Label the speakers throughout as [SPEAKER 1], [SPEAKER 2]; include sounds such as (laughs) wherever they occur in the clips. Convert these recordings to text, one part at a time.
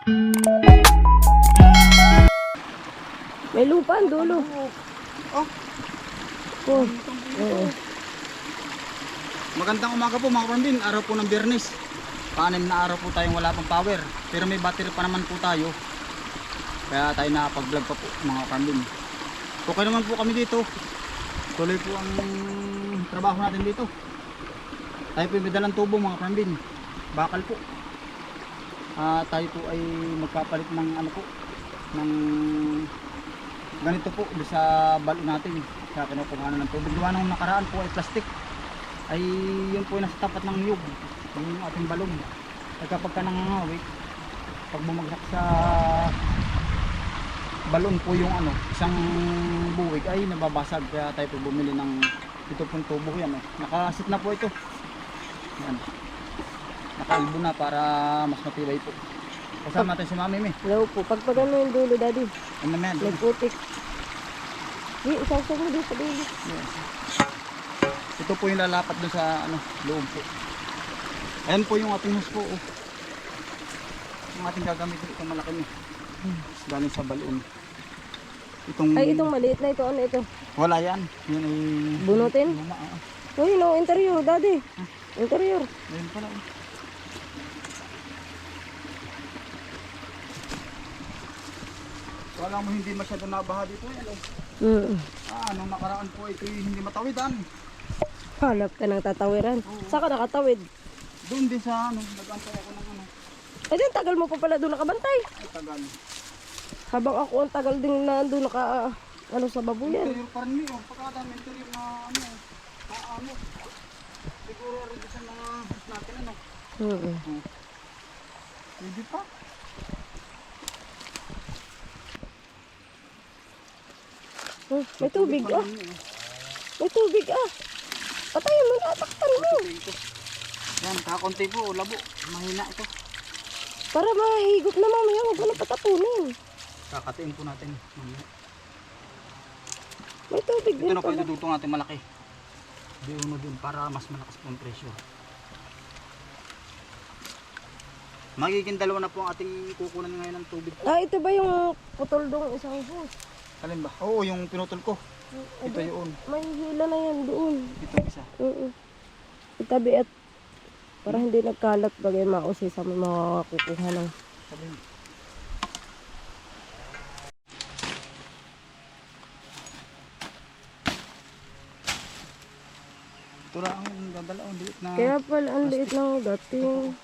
[SPEAKER 1] May lupa ang dulo.
[SPEAKER 2] Oh,
[SPEAKER 1] Oh. Oo.
[SPEAKER 2] magandang umaga po mga kapambin. Araw po ng biyernes. Paanim na araw po tayong wala pang power. Pero may battery pa naman po tayo. Kaya tayo nakapag-vlog pa po mga kapambin. Okay naman po kami dito. Tuloy po ang trabaho natin dito. Tayo po may dalang tubo mga kapambin. Bakal po. Ah, tayo po ay magpapalit ng ano po ng ganito po sa balo natin sa kinukuha ng tubig. Gawa nung nakaraan po ay plastic. Ay yun po ay nasa tapat ng niyog. Yung ating balong ay kapag ka nangangawit pag bumagsak sa balon po yung ano isang buwig ay nababasag. Kaya tayo po bumili ng ito pong tubo. Yan eh. nakasit na po ito. Yan nakalbo na para mas matibay po kasama natin si mami mi
[SPEAKER 1] Hello po. Pag pag ano yung dulo, daddy.
[SPEAKER 2] ano naman
[SPEAKER 1] May putik. Di, isasag mo dito, dulo.
[SPEAKER 2] Ito po yung lalapat doon sa ano, loob po. Ayan po yung ating hose po. Oh. Yung ating gagamitin itong malaki niya. Galing sa balon. Itong
[SPEAKER 1] Ay, itong maliit na ito. Ano ito?
[SPEAKER 2] wala yan. Yun ay
[SPEAKER 1] Bunutin?
[SPEAKER 2] luma. ah.
[SPEAKER 1] Uy, no, interior, daddy. Interior.
[SPEAKER 2] Ayun pala. oh. Wala mo hindi masyado nabaha dito yan. Oh.
[SPEAKER 1] Mm.
[SPEAKER 2] Ah, nung nakaraan po ito hindi matawidan.
[SPEAKER 1] Halap ka ng tatawiran. Saka nakatawid.
[SPEAKER 2] Doon din sa ano, nag-antay ako ng ano.
[SPEAKER 1] Ay, din, tagal mo pa pala doon nakabantay.
[SPEAKER 2] Ay, tagal.
[SPEAKER 1] Habang ako ang tagal din na doon naka, ano sa babuyan.
[SPEAKER 2] Interior pa rin yun. Pagkadami interior na ano, na ano. Siguro rin sa mga natin ano.
[SPEAKER 1] Mm.
[SPEAKER 2] Pwede pa.
[SPEAKER 1] Hmm, may tubig ah. May tubig ah. Patayin mo na, takpan mo.
[SPEAKER 2] Ito. Yan, kakunti po, labo. Mahina ito.
[SPEAKER 1] Para mahigop na mamaya, huwag mo na patapunin.
[SPEAKER 2] Kakatiin po natin. Mamaya.
[SPEAKER 1] May tubig
[SPEAKER 2] Ito
[SPEAKER 1] din
[SPEAKER 2] na po
[SPEAKER 1] pala.
[SPEAKER 2] itutong natin malaki. Di uno dun para mas malakas po ang pressure. Magiging dalawa na po ang ating kukunan ngayon ng tubig.
[SPEAKER 1] Ah, ito ba yung putol dong isang hose?
[SPEAKER 2] Alin ba? Oo, yung pinutol ko. Ito yun.
[SPEAKER 1] May hila na yan doon.
[SPEAKER 2] Ito isa.
[SPEAKER 1] Oo. Itabi at para hindi nagkalat bagay mausi sa mga kukuha ng
[SPEAKER 2] Sabi mo. Ito lang ang dadala. Ang liit na.
[SPEAKER 1] Kaya pala ang liit ng dating.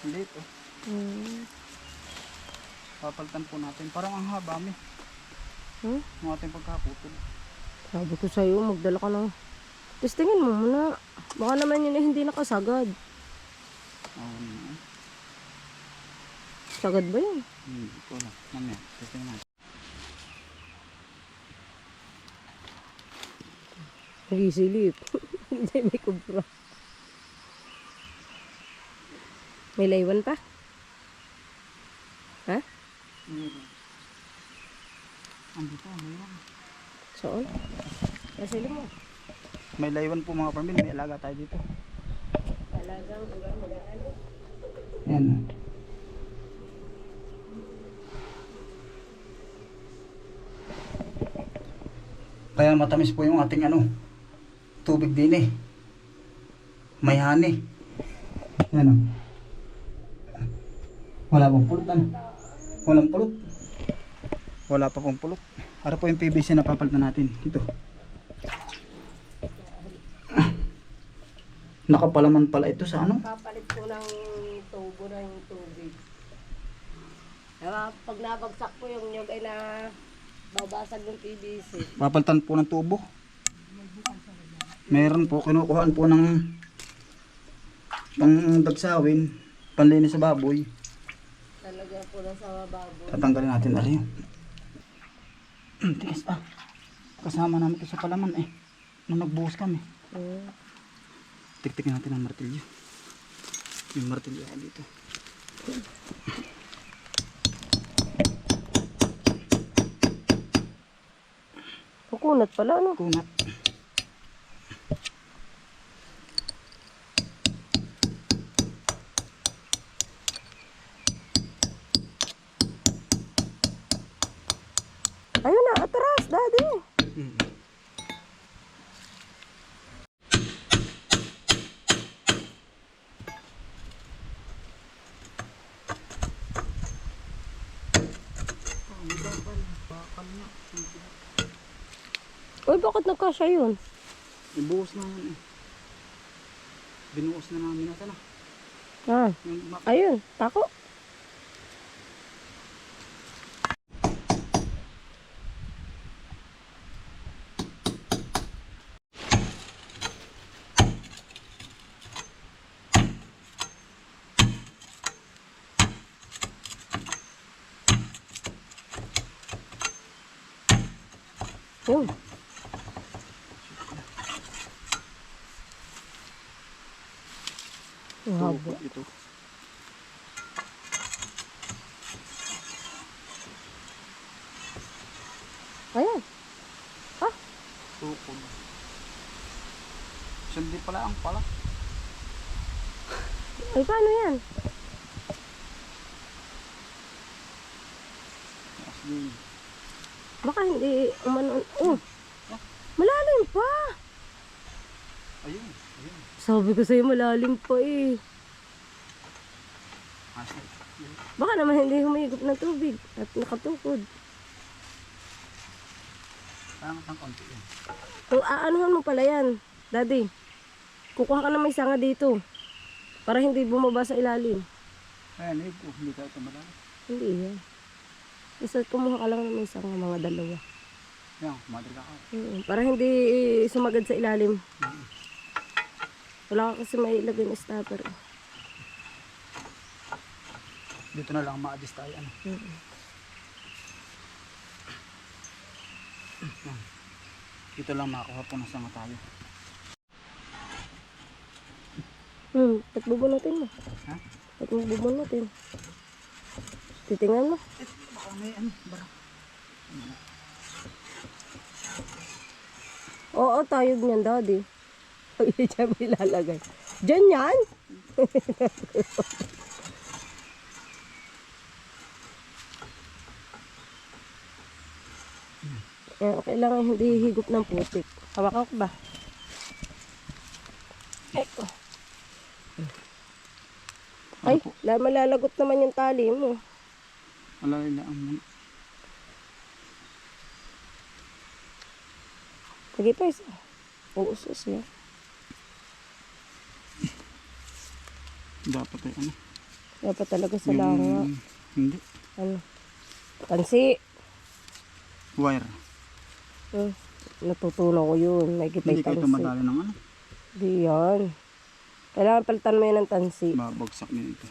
[SPEAKER 2] Ang liit oh.
[SPEAKER 1] Hmm.
[SPEAKER 2] Papalitan po natin. Parang ang haba mi.
[SPEAKER 1] Hmm?
[SPEAKER 2] Ang ating pagkaputol.
[SPEAKER 1] Sabi ko sa'yo, magdala ka ng... Testingin mo muna. Baka naman yun eh, hindi nakasagad.
[SPEAKER 2] Oo naman.
[SPEAKER 1] Sagad ba yun?
[SPEAKER 2] Hmm, ito lang. Mamaya. Testing natin.
[SPEAKER 1] Nagisilip. (laughs) Hindi, may kubra. May laywan pa? Ha?
[SPEAKER 2] Meron. Andito, mayroon.
[SPEAKER 1] Saan? Nasili mo.
[SPEAKER 2] May laywan po mga pamilya. May alaga tayo dito.
[SPEAKER 1] Talagang ulan mo
[SPEAKER 2] Yan. Kaya matamis po yung ating ano, tubig din eh. May hani. Yan o. Wala pong pulot ano. Walang pulot. Wala pa pong pulot. Para po yung PVC na papalitan natin. Ito. Ah. Nakapalaman pala ito sa ano?
[SPEAKER 1] Kapalit ko ng tubo ng tubig. Pag nabagsak po yung nyog ay na babasag ng PVC.
[SPEAKER 2] Papalitan po ng tubo. Meron po, kinukuhaan po ng pang dagsawin, panlinis sa baboy.
[SPEAKER 1] Talaga po na sa babo.
[SPEAKER 2] Tatanggalin natin ari. (clears throat) Tigas ah. Kasama namin ito sa palaman eh. Nung nagbuhos kami.
[SPEAKER 1] Hmm.
[SPEAKER 2] Tiktikin natin ang martilyo. Yung martilyo ko dito.
[SPEAKER 1] Kukunat pala ano?
[SPEAKER 2] Kunat.
[SPEAKER 1] Ayun na, atras, daddy.
[SPEAKER 2] Mm.
[SPEAKER 1] Uy, bakit nagkasya yun?
[SPEAKER 2] Ibuhos na yun eh. Binuhos na namin natin ah.
[SPEAKER 1] Ah, ayun, tako. Yun. Haba.
[SPEAKER 2] Tukot ito.
[SPEAKER 1] Ayan.
[SPEAKER 2] Tukod. Sindi pala ang pala.
[SPEAKER 1] Ay, paano yan? Baka hindi umano. Oh, malalim pa. Sabi ko sa'yo malalim pa eh. Baka naman hindi humigop ng tubig at nakatukod.
[SPEAKER 2] Parang ang konti yun.
[SPEAKER 1] Kung aanuhan mo pala yan, daddy, kukuha ka na may sanga dito para hindi bumaba sa ilalim.
[SPEAKER 2] Ayan, eh, hindi tayo tumalala.
[SPEAKER 1] Hindi yan. Isa kumuha ka lang ng may sanga, mga dalawa.
[SPEAKER 2] Ayan, madrid ako.
[SPEAKER 1] Mm, Para hindi sumagad sa ilalim. Wala ka kasi mailagay ng stopper. eh.
[SPEAKER 2] Dito na lang ma-adjust tayo. Ano?
[SPEAKER 1] Mm.
[SPEAKER 2] Dito lang makakuha po ng sanga tayo.
[SPEAKER 1] Hmm, ba't bubunutin mo?
[SPEAKER 2] Ha?
[SPEAKER 1] Ba't mo bubunutin? Titingnan mo.
[SPEAKER 2] Eh, baka may ano, bara.
[SPEAKER 1] Oo, tayo niyan, daddy. Pag dyan mo ilalagay. Diyan yan? (laughs) Kaya kailangan hindi higop ng putik. Hawakan ko ba? Ay, oh. Ay, la- malalagot naman yung tali mo.
[SPEAKER 2] Alay na ang muna.
[SPEAKER 1] Sige pa isa. Uusos yan.
[SPEAKER 2] Dapat ay ano.
[SPEAKER 1] Dapat talaga sa langa.
[SPEAKER 2] Hindi.
[SPEAKER 1] Ano? Tansi.
[SPEAKER 2] Wire.
[SPEAKER 1] Hmm. Natutunan ko yun. May kita
[SPEAKER 2] Hindi kayo tumadali ng ano.
[SPEAKER 1] Di yan. Kailangan palitan mo yan ng tansi.
[SPEAKER 2] Babagsak din ito.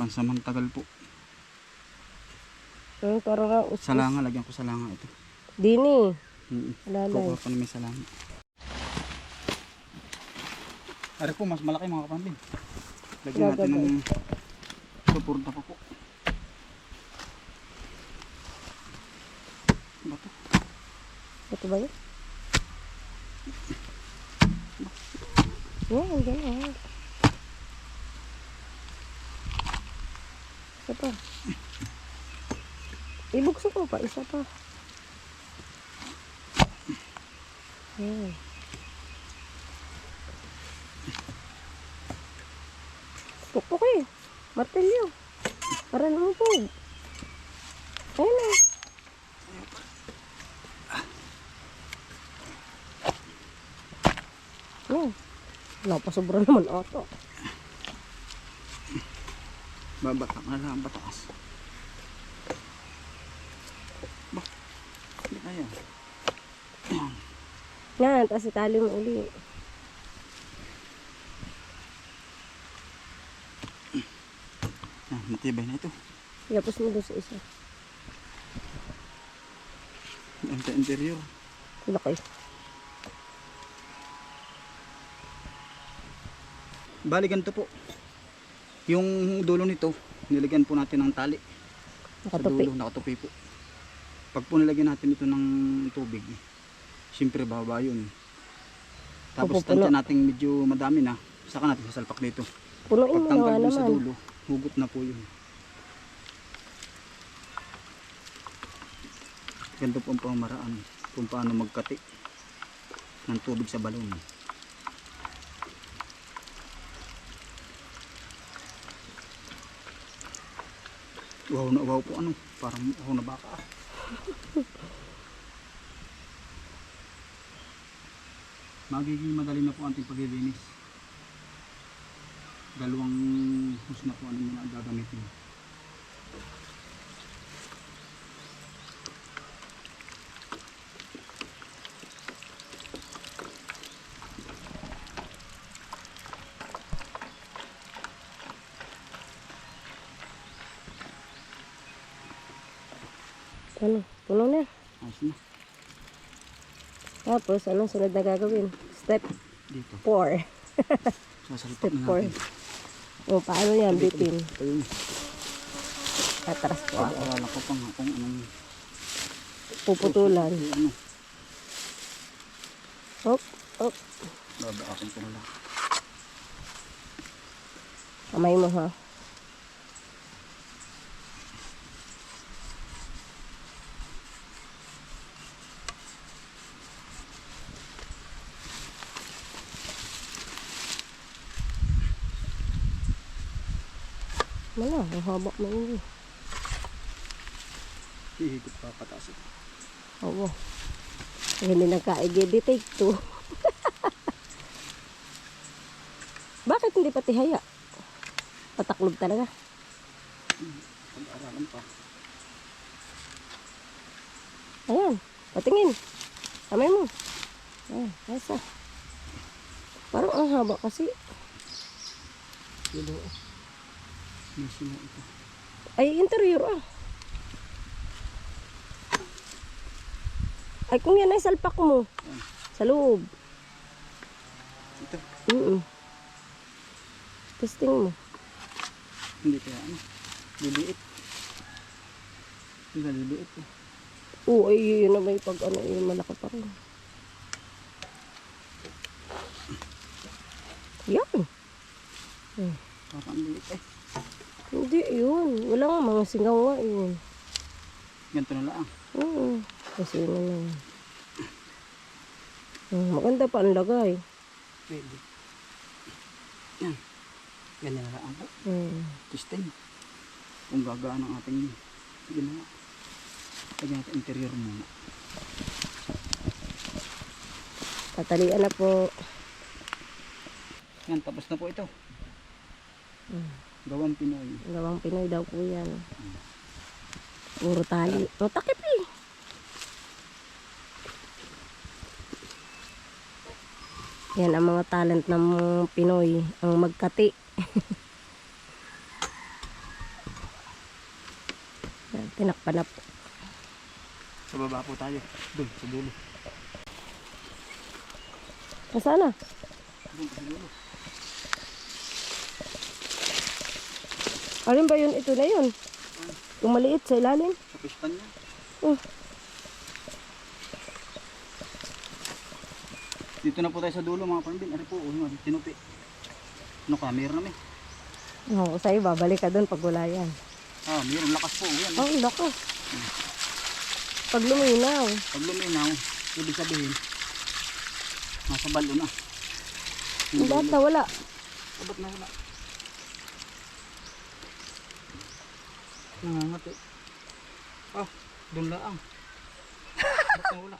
[SPEAKER 2] Pansamantagal po.
[SPEAKER 1] Hmm, parang nga usos.
[SPEAKER 2] Salanga, lagyan ko salanga ito.
[SPEAKER 1] Dini.
[SPEAKER 2] Mm
[SPEAKER 1] Alalay.
[SPEAKER 2] Kukuha pa na may salanga. Ari po, mas malaki mga kapambin. Lagyan natin ng suporta pa po. Bato.
[SPEAKER 1] Ito ba yun? Yan, gano'n. Isa pa. Ibukso ko pa, isa pa. Yan. Pukpuk eh. Martilyo. Para lumupog. Ayun na. Yan. Wala pa sobra naman ata.
[SPEAKER 2] Babatak na lang, bataas. Ba? Hindi kaya.
[SPEAKER 1] Yan, tapos itali mo uli.
[SPEAKER 2] Matibay na ito.
[SPEAKER 1] Tapos mo doon sa isa.
[SPEAKER 2] Ang sa interior.
[SPEAKER 1] Laki.
[SPEAKER 2] Bali ganito po. Yung dulo nito, nilagyan po natin ng tali. Sa
[SPEAKER 1] Nakatupi.
[SPEAKER 2] dulo, nakatupi po. Pag po nilagyan natin ito ng tubig, siyempre baba yun. Tapos tansya natin medyo madami na, saka natin sasalpak dito.
[SPEAKER 1] Punuin mo na
[SPEAKER 2] naman. Sa dulo, hugot na po yun. Ganito po ang pamaraan kung paano magkati ng tubig sa balon. Wow na wow po ano, parang wow na baka. (laughs) Magiging madali na po ang ating paglilinis. Dalawang hus na po ano muna ang gagamitin.
[SPEAKER 1] Ano? Puno na.
[SPEAKER 2] Ayos na.
[SPEAKER 1] Tapos, anong sunod na gagawin? Step
[SPEAKER 2] Dito.
[SPEAKER 1] 4.
[SPEAKER 2] Sasalpak (laughs)
[SPEAKER 1] Step
[SPEAKER 2] na
[SPEAKER 1] 4. O, paano yan? Bitin.
[SPEAKER 2] Ito yun.
[SPEAKER 1] Atras po ako.
[SPEAKER 2] Pag-aralan ko pa nga kung anong
[SPEAKER 1] Puputulan.
[SPEAKER 2] ano.
[SPEAKER 1] Hop, hop.
[SPEAKER 2] Babaakin ko na lang.
[SPEAKER 1] Kamay mo ha. Wala, ang haba mo yun.
[SPEAKER 2] Hihigit pa pataas ito.
[SPEAKER 1] Oo. Eh, hindi nagka-EGD take two. Bakit hindi pati haya? Pataklob talaga.
[SPEAKER 2] Pag-aralan pa.
[SPEAKER 1] Ayan, patingin. Kamay mo. Ayan, asa. Parang ang haba kasi.
[SPEAKER 2] Dilo. Mismo ito.
[SPEAKER 1] Ay, interior ah. Ay, kung yan ay salpak mo. Sa loob.
[SPEAKER 2] Ito.
[SPEAKER 1] Mm Testing mo.
[SPEAKER 2] Hindi kaya ano. Liliit. Hindi liliit eh.
[SPEAKER 1] Oo, ay yun na may pag ano, yun malaki pa rin. Yan.
[SPEAKER 2] Parang ang liit eh.
[SPEAKER 1] Hindi, yun. Wala nga mga singaw nga yun.
[SPEAKER 2] Ganito na lang.
[SPEAKER 1] Oo. Kasi yun na yun. Hmm, maganda pa ang lagay.
[SPEAKER 2] Pwede. Yan. Ganyan na lang po.
[SPEAKER 1] Hmm.
[SPEAKER 2] Testing. Kung gagaan ang ating ginawa. Lagyan natin interior muna.
[SPEAKER 1] Tatalian na po.
[SPEAKER 2] Yan, tapos na po ito.
[SPEAKER 1] Hmm.
[SPEAKER 2] Gawang Pinoy.
[SPEAKER 1] Gawang Pinoy daw po yan. Puro tali. O, takip eh. Yan ang mga talent ng Pinoy. Ang magkati. (laughs) Yan, tinakpan na po.
[SPEAKER 2] Sa baba po tayo. Doon, sa dulo.
[SPEAKER 1] Nasaan na?
[SPEAKER 2] Doon, sa dulo.
[SPEAKER 1] Alin ba yun? Ito na yun. Yung maliit sa ilalim.
[SPEAKER 2] Sa pispan niya.
[SPEAKER 1] Oh,
[SPEAKER 2] Dito na po tayo sa dulo mga pambin. Ano po, oh, tinupi. Ano ka, mayroon na may.
[SPEAKER 1] Oo, sa'yo babalik ka doon pag wala yan.
[SPEAKER 2] Ah, mayroon lakas po. Yan.
[SPEAKER 1] Oh, lako. Pag luminaw.
[SPEAKER 2] Pag luminaw, ibig sabihin, nasa balo na.
[SPEAKER 1] Yung lahat na wala.
[SPEAKER 2] Abot na wala. Nangangati. Ah, doon laang. Abot na wala.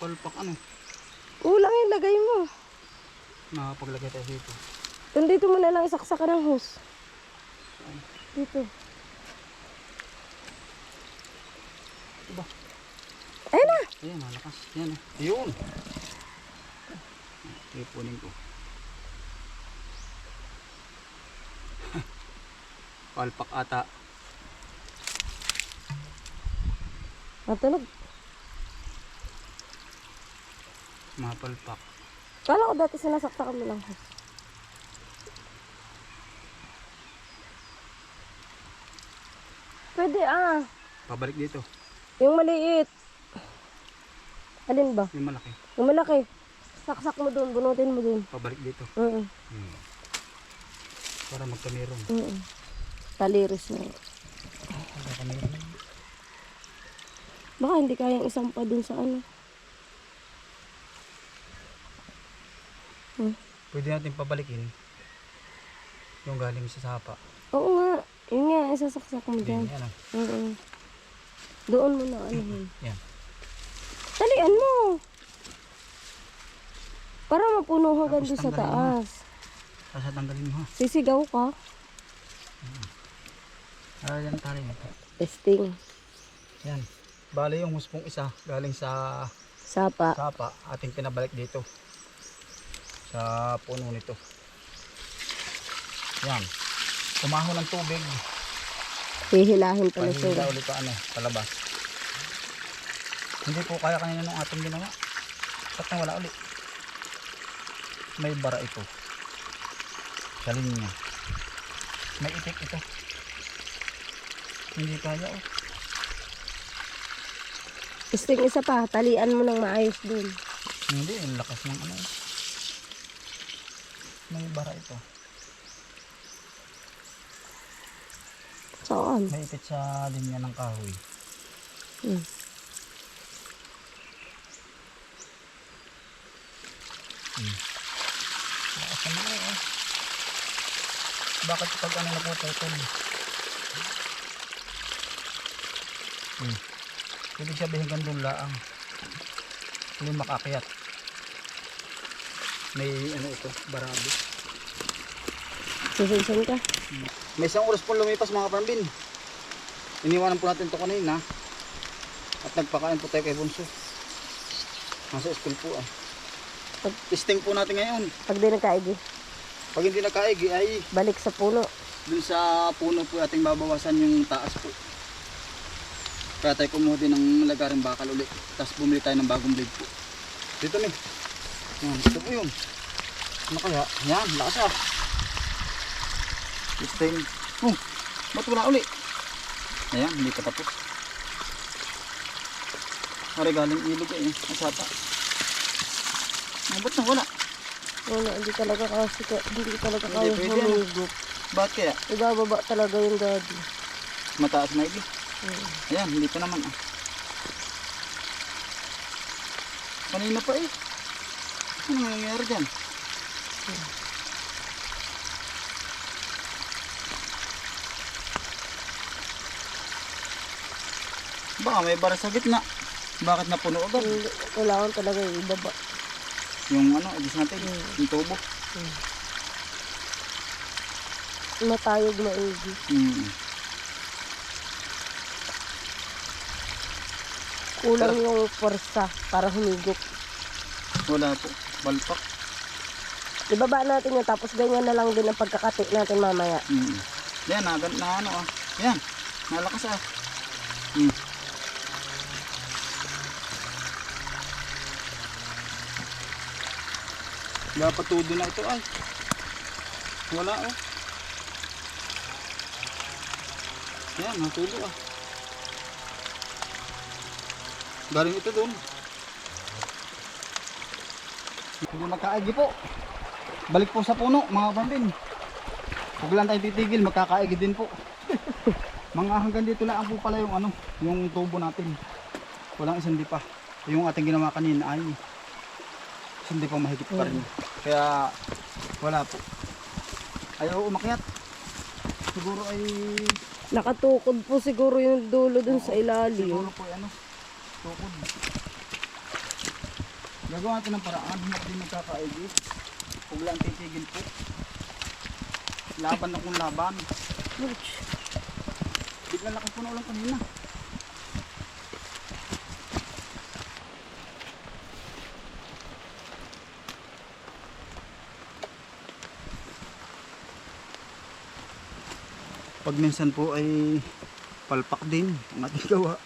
[SPEAKER 2] Palpak ano.
[SPEAKER 1] Kulang yung lagay mo.
[SPEAKER 2] Nakapaglagay tayo dito.
[SPEAKER 1] Doon dito mo na lang isaksakan ng hose. Dito.
[SPEAKER 2] Diba?
[SPEAKER 1] Ayun na.
[SPEAKER 2] Ayan, malakas. Yan eh. Ayun. Tipunin ko. Palpak ata.
[SPEAKER 1] Matunog.
[SPEAKER 2] Mga palpak.
[SPEAKER 1] Kala ko dati sinasaksakan mo lang. Pwede ah.
[SPEAKER 2] Pabalik dito.
[SPEAKER 1] Yung maliit. Alin ba?
[SPEAKER 2] Yung malaki.
[SPEAKER 1] Yung malaki. Saksak mo doon, bunutin mo doon.
[SPEAKER 2] Pabalik dito.
[SPEAKER 1] Oo.
[SPEAKER 2] Hmm. Para magkameron.
[SPEAKER 1] Oo. Taliris na. Baka hindi kayang isang pa dun sa ano. Hmm.
[SPEAKER 2] Pwede natin pabalikin yung galing sa sapa.
[SPEAKER 1] Oo nga. Yun nga, isasaksak mo dyan.
[SPEAKER 2] Yan.
[SPEAKER 1] Oo. Doon mo na ano.
[SPEAKER 2] Yan.
[SPEAKER 1] Talian mo. Para mapuno hanggang doon sa taas.
[SPEAKER 2] Tapos tanggalin mo.
[SPEAKER 1] Sisigaw ka.
[SPEAKER 2] Ah, yan tali nito.
[SPEAKER 1] Testing.
[SPEAKER 2] Yan. Bali yung huspong isa galing sa
[SPEAKER 1] Sapa.
[SPEAKER 2] sapa ating pinabalik dito sa puno nito. Yan. Kumaho ng tubig.
[SPEAKER 1] Hihilahin pala siya.
[SPEAKER 2] ulit pa ano, palabas. Hindi po kaya kanina nung ating ginawa. Ba't na wala ulit? May bara ito. Sa linya. May itik ito. Hindi kaya oh.
[SPEAKER 1] Testing isa pa. Talian mo ng maayos dun.
[SPEAKER 2] Hindi, ang lakas ng ano. eh. May bara ito.
[SPEAKER 1] Saan?
[SPEAKER 2] May ipit sa linya ng kahoy.
[SPEAKER 1] Hmm.
[SPEAKER 2] Lakas naman eh. Bakit pag ano napuputol? Hmm. Ibig sabihin gandun laang. Hindi makakyat. May ano ito, barabi.
[SPEAKER 1] Susunsun ka.
[SPEAKER 2] May isang oras po lumipas mga parmbin. Iniwanan po natin to kanina. At nagpakain po tayo kay Bunso. Nasa school po ah.
[SPEAKER 1] Pag-
[SPEAKER 2] Testing po natin ngayon.
[SPEAKER 1] Pag di nagkaigi,
[SPEAKER 2] Pag hindi nakaigi ay
[SPEAKER 1] balik sa puno.
[SPEAKER 2] dun sa puno po ating babawasan yung taas po. Kaya tayo kumuha din ng lagaring bakal ulit. Tapos bumili tayo ng bagong blade po. Dito ni. Yan, dito po yun. Ano kaya? Yan, lakas ah. Testing. Oh, ba't wala uli? Ayan, hindi pa tapos. Pare galing ilog eh. Asata. Ah, ba't nawala?
[SPEAKER 1] Wala, hindi talaga kasi, hindi talaga
[SPEAKER 2] Hindi
[SPEAKER 1] kaya
[SPEAKER 2] pwede, ano?
[SPEAKER 1] humigop.
[SPEAKER 2] Bakit kaya?
[SPEAKER 1] Ibababa talaga yung daddy.
[SPEAKER 2] Mataas na igi.
[SPEAKER 1] Hmm.
[SPEAKER 2] Ayan, hindi pa naman ah. Kanina pa eh. Ano nangyayari dyan? Baka may bara sa gitna. Bakit napuno agad?
[SPEAKER 1] Hindi, Kailangan talaga yung ibaba.
[SPEAKER 2] Yung ano, agis natin, yung tubo.
[SPEAKER 1] Matayog maigi.
[SPEAKER 2] Mm.
[SPEAKER 1] Kulang yung forsa para humigop.
[SPEAKER 2] Wala po. Balpak.
[SPEAKER 1] Ibaba natin yun, tapos ganyan na lang din ang pagkakati natin mamaya.
[SPEAKER 2] Mm. Yan, na, na ano ah. Yan, nalakas ah. Mm. Dapat tudo na ito ay. Wala oh. Yan, natulo ah. Galing ito doon. Hindi magkaagi po. Balik po sa puno, mga pambin. Huwag lang tayo titigil, magkakaigi din po. (laughs) mga hanggang dito lang po pala yung ano, yung tubo natin. Walang isang pa. Yung ating ginawa kanina ay isang pa mahigit pa rin. Kaya wala po. Ayaw umakyat. Siguro ay
[SPEAKER 1] Nakatukod po siguro yung dulo dun sa ilalim.
[SPEAKER 2] siguro po ay ano, tukod. Gagawa natin ng paraan, hindi din magkakaigi. Huwag lang titigil po. Laban na kung laban.
[SPEAKER 1] Ouch.
[SPEAKER 2] Biglang laki puno lang kanina. Pag minsan po ay palpak din ang ating gawa.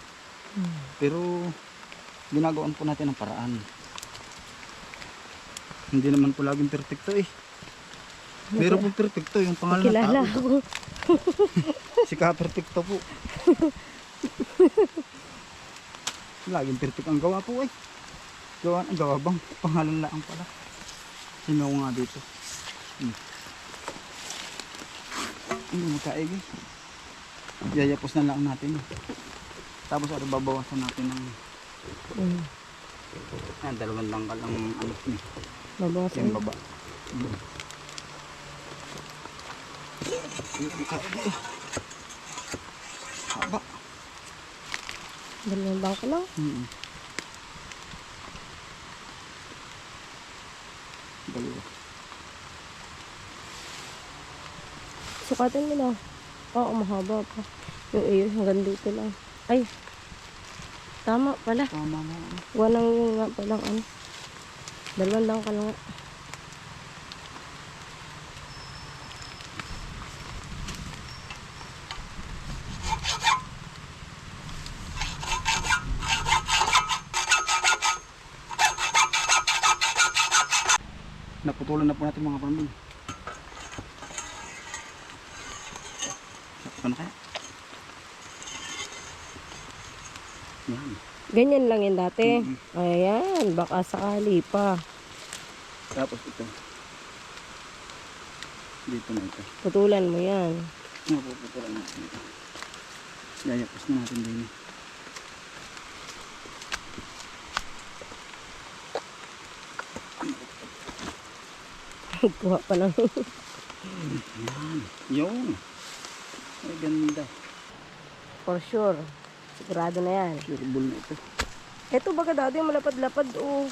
[SPEAKER 2] Pero ginagawaan po natin ang paraan. Hindi naman po laging perfecto eh. Meron po perfecto yung pangalan ng tao.
[SPEAKER 1] ako. (laughs)
[SPEAKER 2] Si ka perfecto po. Laging perfect ang gawa po eh. Gawa, ang gawa bang? Pangalan lang pala. Sino nga dito? Hmm. Hindi magkaig eh. Yayapos na lang natin. eh. Tapos ano, babawasan natin ng
[SPEAKER 1] Mm.
[SPEAKER 2] Ayan, dalawang langkal ang ano ni.
[SPEAKER 1] Babawasan.
[SPEAKER 2] Yung baba. Haba.
[SPEAKER 1] Dalawang bangko lang.
[SPEAKER 2] Mm. Dalawa.
[SPEAKER 1] Sukatin mo na. Oo, mahaba pa. Yung iyo, hanggang dito lang. Ay. Tama pala.
[SPEAKER 2] Tama nga.
[SPEAKER 1] Walang yung nga palang ano. Dalawang lang ka lang nga.
[SPEAKER 2] Naputulan na po natin mga parmin. Ano kaya? Yan.
[SPEAKER 1] Ganyan lang yan dati. Ayan, baka sakali pa.
[SPEAKER 2] Tapos ito. Dito na ito.
[SPEAKER 1] Putulan mo yan.
[SPEAKER 2] Napuputulan natin ito. Yayapos na natin din. (laughs)
[SPEAKER 1] Kuha pa ng...
[SPEAKER 2] Yan. Yung. Ay ganda.
[SPEAKER 1] For sure. Sigurado na yan.
[SPEAKER 2] Sureball na ito.
[SPEAKER 1] Ito baga dati malapad-lapad oh.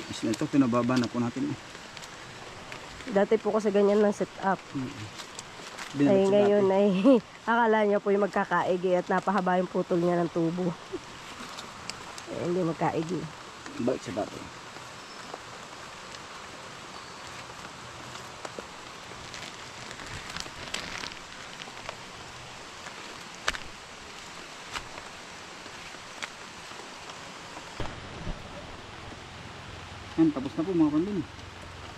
[SPEAKER 2] Mas na ito, pinababa na po natin. eh.
[SPEAKER 1] Dati po kasi ganyan lang set up. Ay
[SPEAKER 2] Binalik sa
[SPEAKER 1] ngayon
[SPEAKER 2] dati.
[SPEAKER 1] ay (laughs) akala niya po yung magkakaigi at napahaba yung putol niya ng tubo. Eh, hindi magkaigi.
[SPEAKER 2] Balik sa dati. Yan, tapos na po mga pandin.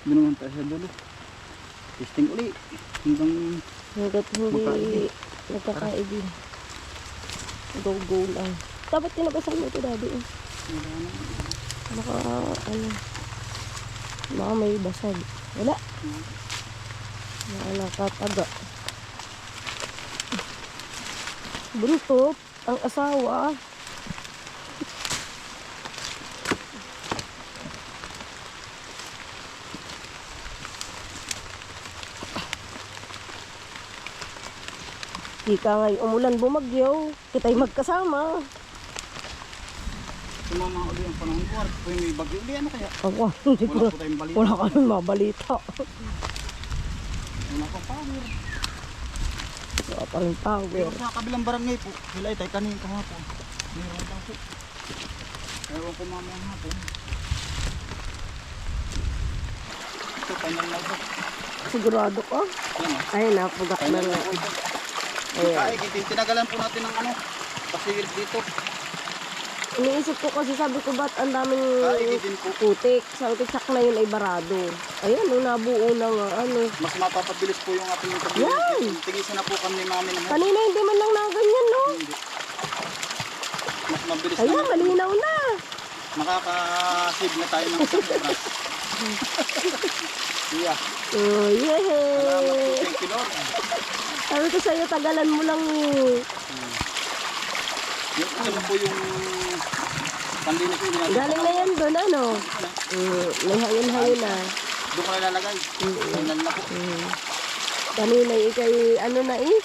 [SPEAKER 2] Doon naman tayo sa dulo. Testing uli. Hanggang
[SPEAKER 1] Hanggat
[SPEAKER 2] Magkaigi.
[SPEAKER 1] nagkakaigi. Go go lang. Dapat tinabasan mo ito daddy. eh. Baka ano. Baka may basag. Wala. Wala nakataga. Buntot. Ang asawa. Di ka ngay umulan bumagyo. Kita'y magkasama.
[SPEAKER 2] sumama uli ang panahon ko. Kung may bagyo uli, ano kaya?
[SPEAKER 1] Ako, (laughs) hindi ko
[SPEAKER 2] Wala balita.
[SPEAKER 1] wala kami mabalita.
[SPEAKER 2] Wala pang power.
[SPEAKER 1] Wala pa rin power.
[SPEAKER 2] Pero sa kabilang barangay po, sila ay tayo kanin kahapon. Meron daw po. Ewan ko mamaya hapon. Ito, final na.
[SPEAKER 1] Sigurado ka?
[SPEAKER 2] Yan o.
[SPEAKER 1] Ay, napugak na
[SPEAKER 2] Final na iti- tinagalan po natin ng ano, pasigil dito.
[SPEAKER 1] Iniisip ko kasi sabi ko ba't ang daming
[SPEAKER 2] Kaig din po.
[SPEAKER 1] putik. Sabi ko tsak na yun ay barado. Ayan, nung nabuo na nga. Ano.
[SPEAKER 2] Mas mapapabilis po yung ating pagbilis.
[SPEAKER 1] Yan!
[SPEAKER 2] Tigisan na po kami ni mami ng
[SPEAKER 1] Kanina hindi man lang na ganyan, no?
[SPEAKER 2] Hindi. Mas mabilis
[SPEAKER 1] Ayan,
[SPEAKER 2] na.
[SPEAKER 1] malinaw na.
[SPEAKER 2] Makaka-save na tayo ng isang oras. (laughs) Yeah.
[SPEAKER 1] Oh,
[SPEAKER 2] Salamat po. Thank you, Lord.
[SPEAKER 1] Sabi ko sa'yo, tagalan mo lang eh.
[SPEAKER 2] Yung ano po yung panlinis ko ginagawa.
[SPEAKER 1] Galing na yan doon, ano? Mm, may hangin-hangin na.
[SPEAKER 2] Doon ko na ilalagay. Final na po.
[SPEAKER 1] Mm. Kanina ikay, ano na eh.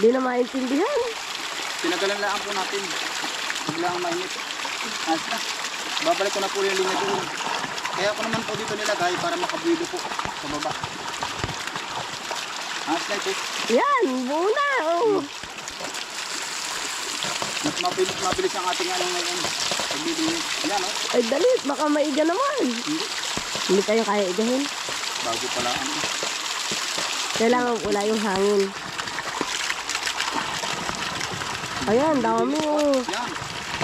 [SPEAKER 1] Hindi na maintindihan.
[SPEAKER 2] Tinagalan lang po natin. Bigla ang mainit. Ayos na. Babalik ko na po yung linya doon. Kaya ko naman po dito nilagay para makabuelo po sa baba. Ayos na ito.
[SPEAKER 1] Yan, buo na. Oh.
[SPEAKER 2] Mas mabilis, mabilis ang ating ano ngayon. Paglilinis. Ayan o.
[SPEAKER 1] Ay, dalit. Baka maiga naman.
[SPEAKER 2] Hindi.
[SPEAKER 1] Hindi tayo kaya igahin.
[SPEAKER 2] Bago pala ang
[SPEAKER 1] Kailangan wala yung hangin. Ayan, dami oh.
[SPEAKER 2] Yan.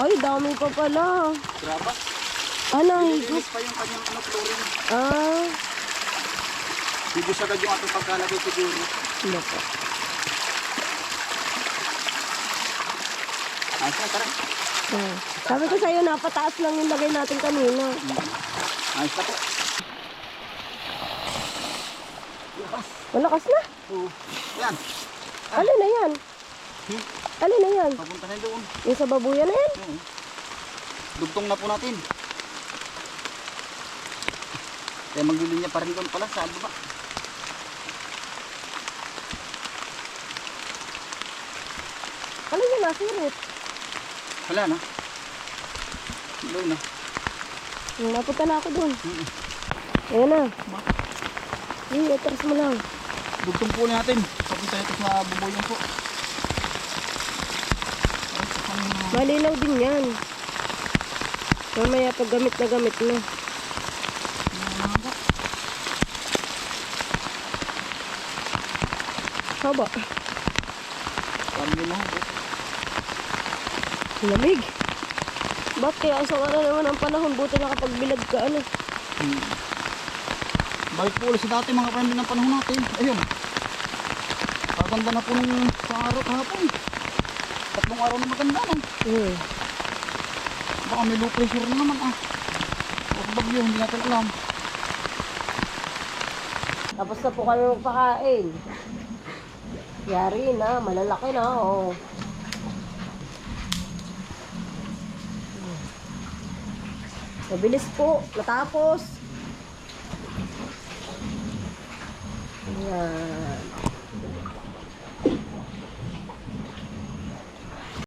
[SPEAKER 1] Ay, dami pa pala.
[SPEAKER 2] Graba.
[SPEAKER 1] Ano?
[SPEAKER 2] Nililinis pa yung kanyang ano flooring.
[SPEAKER 1] Ah,
[SPEAKER 2] Higos agad yung ating pagkalagay siguro.
[SPEAKER 1] ano po.
[SPEAKER 2] Ayos na, tara.
[SPEAKER 1] Ah. Sabi ko sa'yo, napataas lang yung lagay natin kanina.
[SPEAKER 2] Ayos na po. malakas.
[SPEAKER 1] Malakas na.
[SPEAKER 2] Oo. Yan.
[SPEAKER 1] Alin na yan?
[SPEAKER 2] Hmm?
[SPEAKER 1] Alin na yan?
[SPEAKER 2] Papunta na doon.
[SPEAKER 1] Yung sa babuyan na yan?
[SPEAKER 2] Oo. Dugtong na po natin. Kaya maglilinya pa rin doon pala sa baba.
[SPEAKER 1] Yung nasirit?
[SPEAKER 2] Wala na. Doon na.
[SPEAKER 1] Yung napunta na ako dun.
[SPEAKER 2] Mm.
[SPEAKER 1] Ayan na. Hindi, atras mo lang.
[SPEAKER 2] Dugtong po natin. Papunta ito sa buboyan po.
[SPEAKER 1] Malinaw din yan. Mamaya pag gamit na gamit na.
[SPEAKER 2] Nangaga.
[SPEAKER 1] Haba.
[SPEAKER 2] Sabi mo.
[SPEAKER 1] Lamig. Ba't kaya isang araw naman ang panahon? Buti nakapagbilad ka ano.
[SPEAKER 2] Hmm. Balik po ulit sa dati mga friend ng panahon natin. Ayun. Kaganda na po nung sa araw kahapon. Tatlong araw na maganda no.
[SPEAKER 1] Hmm.
[SPEAKER 2] Baka may low pressure na naman ah. O bagyo, hindi natin alam.
[SPEAKER 1] Tapos na po kami magpakain. Yari na, malalaki na oh. Mabilis po, natapos.